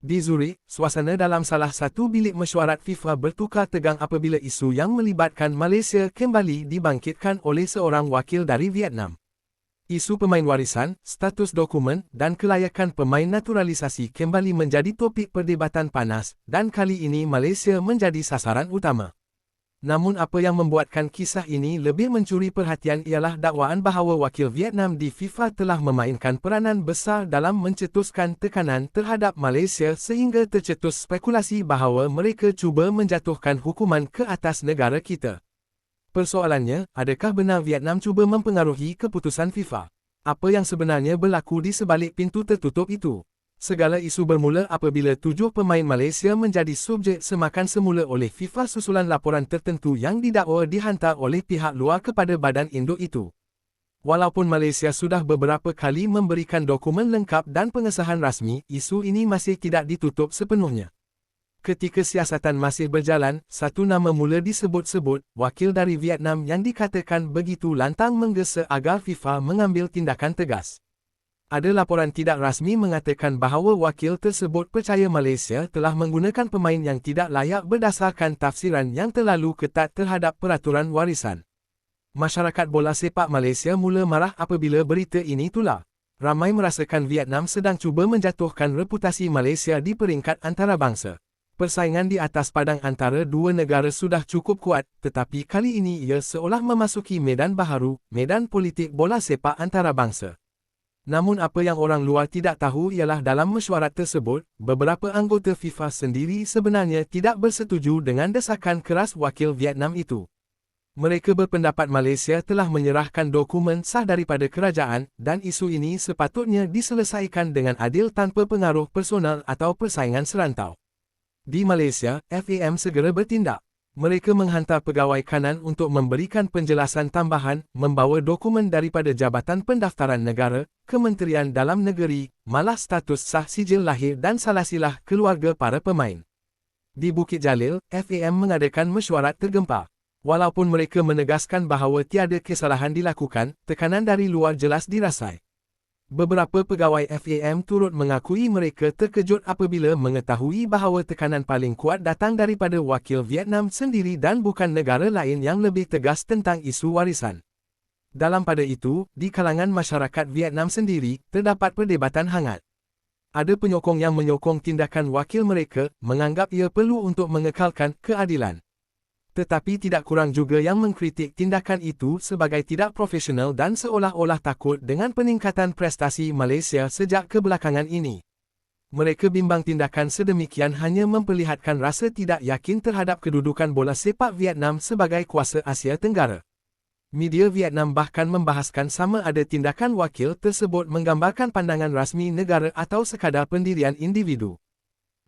Di Zurich, suasana dalam salah satu bilik mesyuarat FIFA bertukar tegang apabila isu yang melibatkan Malaysia kembali dibangkitkan oleh seorang wakil dari Vietnam. Isu pemain warisan, status dokumen dan kelayakan pemain naturalisasi kembali menjadi topik perdebatan panas dan kali ini Malaysia menjadi sasaran utama. Namun apa yang membuatkan kisah ini lebih mencuri perhatian ialah dakwaan bahawa wakil Vietnam di FIFA telah memainkan peranan besar dalam mencetuskan tekanan terhadap Malaysia sehingga tercetus spekulasi bahawa mereka cuba menjatuhkan hukuman ke atas negara kita. Persoalannya, adakah benar Vietnam cuba mempengaruhi keputusan FIFA? Apa yang sebenarnya berlaku di sebalik pintu tertutup itu? Segala isu bermula apabila tujuh pemain Malaysia menjadi subjek semakan semula oleh FIFA susulan laporan tertentu yang didakwa dihantar oleh pihak luar kepada badan induk itu. Walaupun Malaysia sudah beberapa kali memberikan dokumen lengkap dan pengesahan rasmi, isu ini masih tidak ditutup sepenuhnya. Ketika siasatan masih berjalan, satu nama mula disebut-sebut, wakil dari Vietnam yang dikatakan begitu lantang menggesa agar FIFA mengambil tindakan tegas. Ada laporan tidak rasmi mengatakan bahawa wakil tersebut percaya Malaysia telah menggunakan pemain yang tidak layak berdasarkan tafsiran yang terlalu ketat terhadap peraturan warisan. Masyarakat bola sepak Malaysia mula marah apabila berita ini tular. Ramai merasakan Vietnam sedang cuba menjatuhkan reputasi Malaysia di peringkat antarabangsa. Persaingan di atas padang antara dua negara sudah cukup kuat, tetapi kali ini ia seolah memasuki medan baharu, medan politik bola sepak antarabangsa. Namun apa yang orang luar tidak tahu ialah dalam mesyuarat tersebut, beberapa anggota FIFA sendiri sebenarnya tidak bersetuju dengan desakan keras wakil Vietnam itu. Mereka berpendapat Malaysia telah menyerahkan dokumen sah daripada kerajaan dan isu ini sepatutnya diselesaikan dengan adil tanpa pengaruh personal atau persaingan serantau. Di Malaysia, FAM segera bertindak mereka menghantar pegawai kanan untuk memberikan penjelasan tambahan, membawa dokumen daripada Jabatan Pendaftaran Negara, Kementerian Dalam Negeri, malah status sah sijil lahir dan salasilah keluarga para pemain. Di Bukit Jalil, FAM mengadakan mesyuarat tergempar. Walaupun mereka menegaskan bahawa tiada kesalahan dilakukan, tekanan dari luar jelas dirasai. Beberapa pegawai FAM turut mengakui mereka terkejut apabila mengetahui bahawa tekanan paling kuat datang daripada wakil Vietnam sendiri dan bukan negara lain yang lebih tegas tentang isu warisan. Dalam pada itu, di kalangan masyarakat Vietnam sendiri, terdapat perdebatan hangat. Ada penyokong yang menyokong tindakan wakil mereka, menganggap ia perlu untuk mengekalkan keadilan tetapi tidak kurang juga yang mengkritik tindakan itu sebagai tidak profesional dan seolah-olah takut dengan peningkatan prestasi Malaysia sejak kebelakangan ini. Mereka bimbang tindakan sedemikian hanya memperlihatkan rasa tidak yakin terhadap kedudukan bola sepak Vietnam sebagai kuasa Asia Tenggara. Media Vietnam bahkan membahaskan sama ada tindakan wakil tersebut menggambarkan pandangan rasmi negara atau sekadar pendirian individu.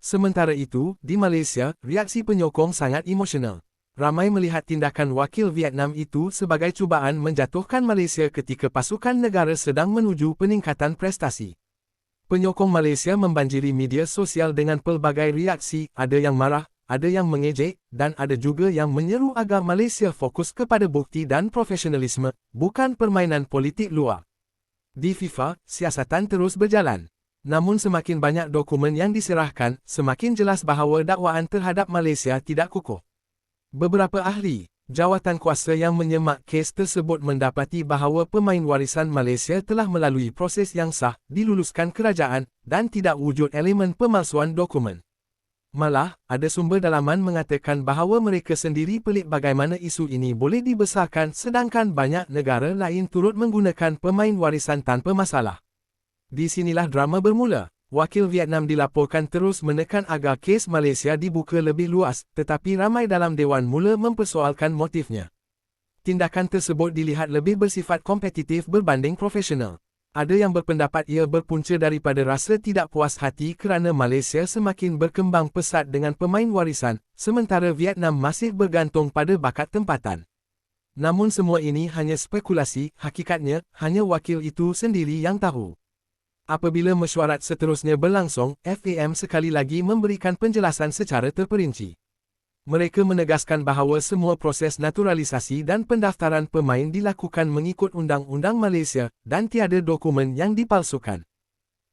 Sementara itu, di Malaysia, reaksi penyokong sangat emosional ramai melihat tindakan wakil Vietnam itu sebagai cubaan menjatuhkan Malaysia ketika pasukan negara sedang menuju peningkatan prestasi. Penyokong Malaysia membanjiri media sosial dengan pelbagai reaksi, ada yang marah, ada yang mengejek, dan ada juga yang menyeru agar Malaysia fokus kepada bukti dan profesionalisme, bukan permainan politik luar. Di FIFA, siasatan terus berjalan. Namun semakin banyak dokumen yang diserahkan, semakin jelas bahawa dakwaan terhadap Malaysia tidak kukuh. Beberapa ahli, jawatan kuasa yang menyemak kes tersebut mendapati bahawa pemain warisan Malaysia telah melalui proses yang sah, diluluskan kerajaan, dan tidak wujud elemen pemalsuan dokumen. Malah, ada sumber dalaman mengatakan bahawa mereka sendiri pelik bagaimana isu ini boleh dibesarkan sedangkan banyak negara lain turut menggunakan pemain warisan tanpa masalah. Di sinilah drama bermula wakil Vietnam dilaporkan terus menekan agar kes Malaysia dibuka lebih luas, tetapi ramai dalam Dewan mula mempersoalkan motifnya. Tindakan tersebut dilihat lebih bersifat kompetitif berbanding profesional. Ada yang berpendapat ia berpunca daripada rasa tidak puas hati kerana Malaysia semakin berkembang pesat dengan pemain warisan, sementara Vietnam masih bergantung pada bakat tempatan. Namun semua ini hanya spekulasi, hakikatnya, hanya wakil itu sendiri yang tahu. Apabila mesyuarat seterusnya berlangsung, FAM sekali lagi memberikan penjelasan secara terperinci. Mereka menegaskan bahawa semua proses naturalisasi dan pendaftaran pemain dilakukan mengikut Undang-Undang Malaysia dan tiada dokumen yang dipalsukan.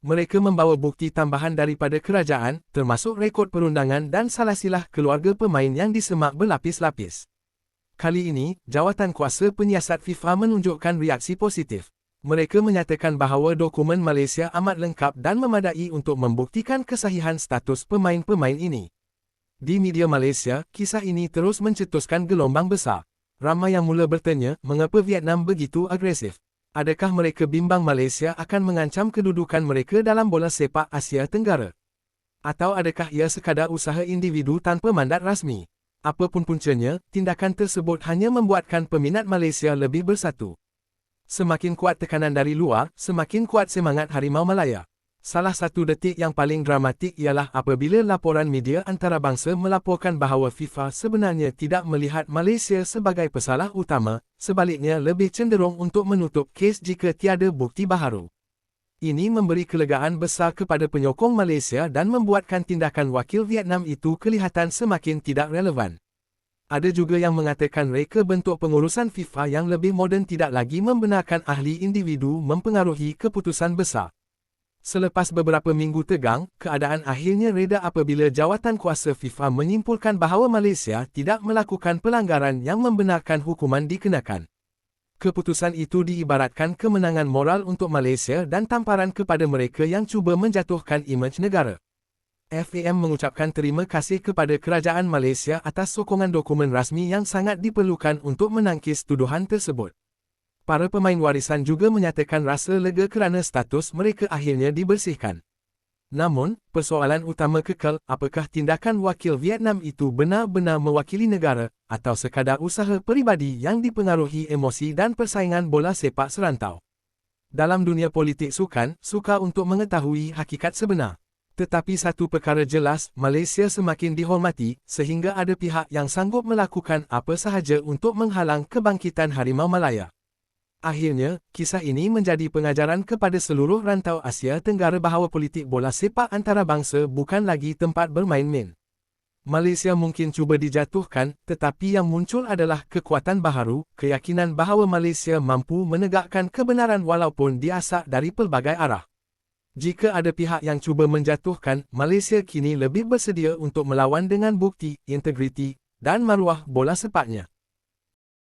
Mereka membawa bukti tambahan daripada kerajaan, termasuk rekod perundangan dan salah silah keluarga pemain yang disemak berlapis-lapis. Kali ini, jawatan kuasa penyiasat FIFA menunjukkan reaksi positif. Mereka menyatakan bahawa dokumen Malaysia amat lengkap dan memadai untuk membuktikan kesahihan status pemain-pemain ini. Di media Malaysia, kisah ini terus mencetuskan gelombang besar. Ramai yang mula bertanya, mengapa Vietnam begitu agresif? Adakah mereka bimbang Malaysia akan mengancam kedudukan mereka dalam bola sepak Asia Tenggara? Atau adakah ia sekadar usaha individu tanpa mandat rasmi? Apapun puncanya, tindakan tersebut hanya membuatkan peminat Malaysia lebih bersatu. Semakin kuat tekanan dari luar, semakin kuat semangat Harimau Malaya. Salah satu detik yang paling dramatik ialah apabila laporan media antarabangsa melaporkan bahawa FIFA sebenarnya tidak melihat Malaysia sebagai pesalah utama, sebaliknya lebih cenderung untuk menutup kes jika tiada bukti baharu. Ini memberi kelegaan besar kepada penyokong Malaysia dan membuatkan tindakan wakil Vietnam itu kelihatan semakin tidak relevan. Ada juga yang mengatakan reka bentuk pengurusan FIFA yang lebih moden tidak lagi membenarkan ahli individu mempengaruhi keputusan besar. Selepas beberapa minggu tegang, keadaan akhirnya reda apabila jawatan kuasa FIFA menyimpulkan bahawa Malaysia tidak melakukan pelanggaran yang membenarkan hukuman dikenakan. Keputusan itu diibaratkan kemenangan moral untuk Malaysia dan tamparan kepada mereka yang cuba menjatuhkan imej negara. FAM mengucapkan terima kasih kepada kerajaan Malaysia atas sokongan dokumen rasmi yang sangat diperlukan untuk menangkis tuduhan tersebut. Para pemain warisan juga menyatakan rasa lega kerana status mereka akhirnya dibersihkan. Namun, persoalan utama kekal, apakah tindakan wakil Vietnam itu benar-benar mewakili negara atau sekadar usaha peribadi yang dipengaruhi emosi dan persaingan bola sepak serantau? Dalam dunia politik sukan, suka untuk mengetahui hakikat sebenar. Tetapi satu perkara jelas, Malaysia semakin dihormati, sehingga ada pihak yang sanggup melakukan apa sahaja untuk menghalang kebangkitan Harimau Malaya. Akhirnya, kisah ini menjadi pengajaran kepada seluruh rantau Asia Tenggara bahawa politik bola sepak antarabangsa bukan lagi tempat bermain-main. Malaysia mungkin cuba dijatuhkan, tetapi yang muncul adalah kekuatan baharu, keyakinan bahawa Malaysia mampu menegakkan kebenaran walaupun diasak dari pelbagai arah. Jika ada pihak yang cuba menjatuhkan, Malaysia kini lebih bersedia untuk melawan dengan bukti, integriti dan maruah bola sepaknya.